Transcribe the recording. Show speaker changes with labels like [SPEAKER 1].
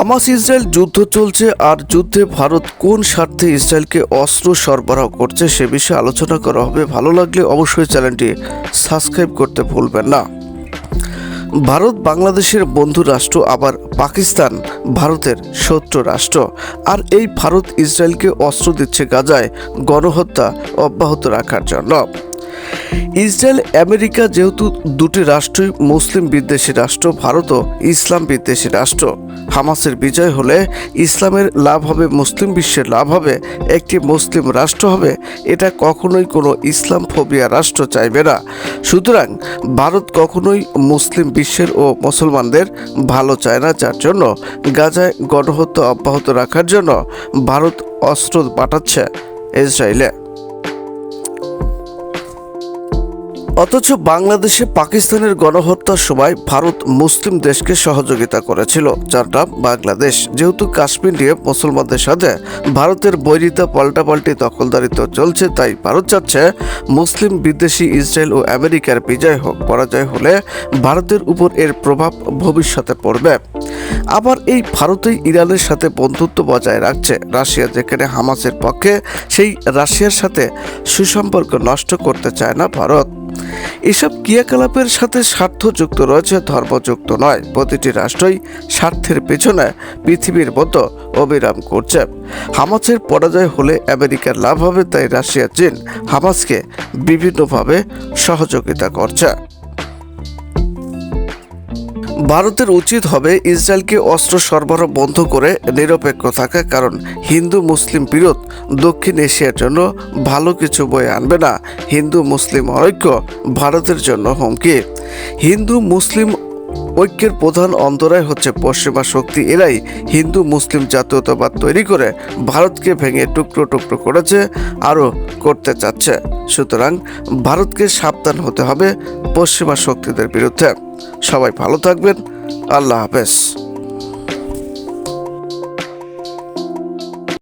[SPEAKER 1] Hamas Israel যুদ্ধ চলছে আর যুদ্ধে ভারত কোন স্বার্থে ইসরায়েলকে অস্ত্র সরবরাহ করছে সে বিষয়ে আলোচনা করা হবে। ভালো লাগলে অবশ্যই চ্যানেলটি সাবস্ক্রাইব করতে ভুলবেন না। ভারত, বাংলাদেশের বন্ধু রাষ্ট্র, আবার পাকিস্তান ভারতের শত্রু রাষ্ট্র। আর এই ভারত ইসরায়েলকে অস্ত্র দিচ্ছে গাজায় গণহত্যা অব্যাহত রাখার জন্য। ইসরায়েল, আমেরিকা যেহেতু দুটি রাষ্ট্রই মুসলিম বিদ্বেষী রাষ্ট্র, ভারতও ইসলাম বিদ্বেষী রাষ্ট্র। হামাসের বিজয় হলে ইসলামের লাভ হবে, মুসলিম বিশ্বের লাভ হবে, একটি মুসলিম রাষ্ট্র হবে, এটা কখনোই কোনো ইসলাম ফোবিয়া রাষ্ট্র চাইবে না। সুতরাং ভারত কখনোই মুসলিম বিশ্বের ও মুসলমানদের ভালো চায় না, যার জন্য গাজায় গণহত্যা অব্যাহত রাখার জন্য ভারত অস্ত্র পাঠাচ্ছে ইসরায়েলে। অথচ বাংলাদেশে পাকিস্তানের গণহত্যার সময় ভারত মুসলিম দেশকে সহযোগিতা করেছিল, যার নাম বাংলাদেশ। যেহেতু কাশ্মীর নিয়ে মুসলমানদের সাথে ভারতের বৈরিতা পাল্টাপাল্টি দখলদারিত্ব চলছে, তাই ভারত চাচ্ছে মুসলিম বিদেশি ইসরায়েল ও আমেরিকার বিজয় হোক, পরাজয় হলে ভারতের উপর এর প্রভাব ভবিষ্যতে পড়বে। আবার এই ভারতই ইরানের সাথে বন্ধুত্ব বজায় রাখছে। রাশিয়া, যেখানে হামাসের পক্ষে, সেই রাশিয়ার সাথে সুসম্পর্ক নষ্ট করতে চায় না ভারত। এসব ক্রিয়াকলাপের সাথে স্বার্থ যুক্ত রয়েছে ধর্মযুক্ত নয়। প্রতিটি রাষ্ট্রই স্বার্থের পেছনে পৃথিবীর মতো অবিরাম করছে। হামাসের পরাজয় হলে আমেরিকার লাভ হবে, তাই রাশিয়া, চীন হামাসকে বিভিন্নভাবে সহযোগিতা করছে। ভারতের উচিত হবে ইসরায়েলকে অস্ত্র সরবরাহ বন্ধ করে নিরপেক্ষ থাকা, কারণ হিন্দু মুসলিম বিরোধ দক্ষিণ এশিয়ার জন্য ভালো কিছু বয়ে আনবে না। হিন্দু মুসলিম ঐক্য ভারতের জন্য হুমকি। হিন্দু মুসলিম ঐক্যের প্রধান অন্তরায় হচ্ছে পশ্চিমা শক্তি। এরাই হিন্দু মুসলিম জাতীয়তাবাদ তৈরি করে ভারতকে ভেঙে টুকরো টুকরো করেছে। আরও করতে চাচ্ছে। সুতরাং ভারতকে সাবধান হতে হবে পশ্চিমা শক্তিদের বিরুদ্ধে। সবাই ভালো থাকবেন। আল্লাহ হাফেজ।